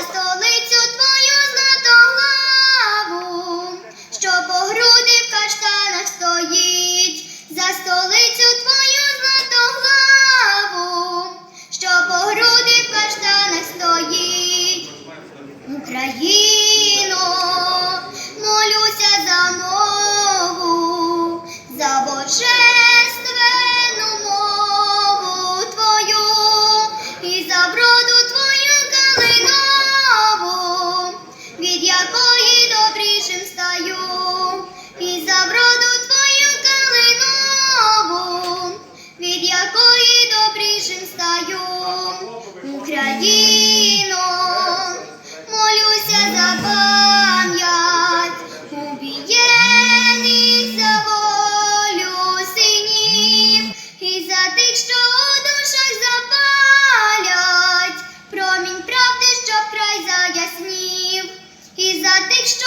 スト вітаю. Україну, молюся за пам'ять, убієних за волю синів. І за тих, що у душах запалять, промінь правди, що край заяснів, і за тих, що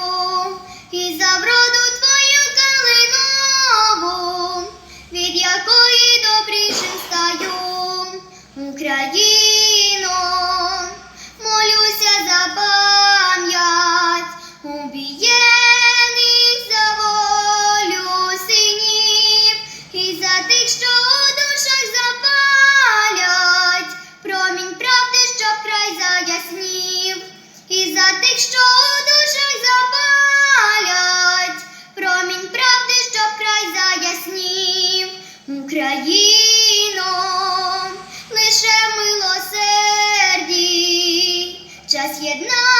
Час єдна.